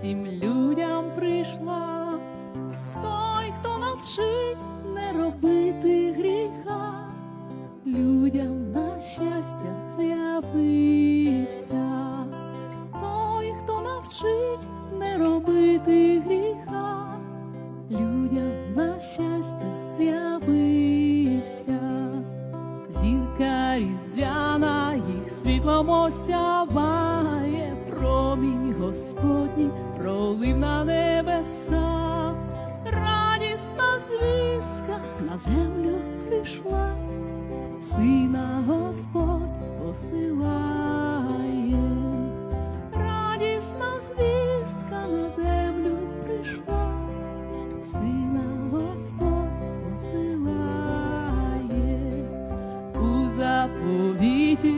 всім людям прийшла, той, хто навчить не робити гріха, людям на щастя з'явився, той, хто навчить не робити гріха, людям на щастя з'явився, зірка різдвяна їх світлом осяває промінь Господній пролив на небеса, радісна звістка на землю прийшла, сина Господь посилає, радісна звістка на землю прийшла, сина Господь посилає. У заповіті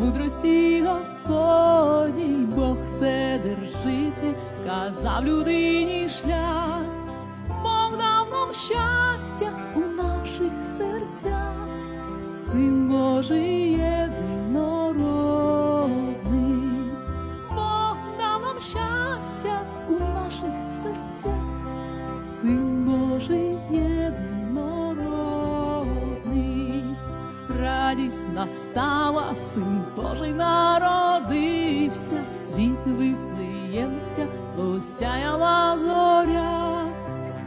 мудрості Господній Бог все держити, казав людині шлях, Бог дав нам щастя у наших серцях, Син Божий єдинородний, Бог дав нам щастя у наших серцях. Син Божий єдинородний, радість настала, син Божий народився, світ вифлеємська осяяла зоря,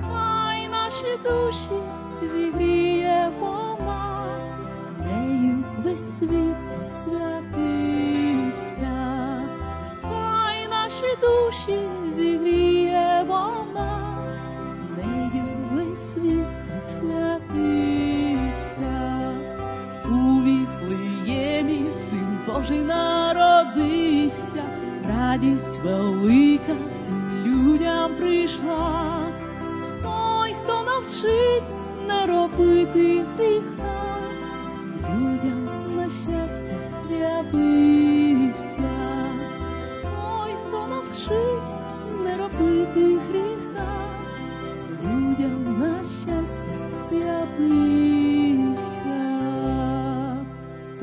хай наші душі зігріє вона, нею весь світ освятився, хай наші душі зігріє Божий народився, радість велика всім людям прийшла. Той, хто навчить не робити гріха, людям на щастя з'явився.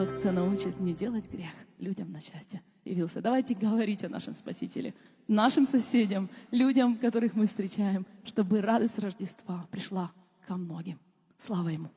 Тот, кто научит не делать грех, людям на счастье явился. Давайте говорить о нашем Спасителе, нашим соседям, людям, которых мы встречаем, чтобы радость Рождества пришла ко многим. Слава Ему!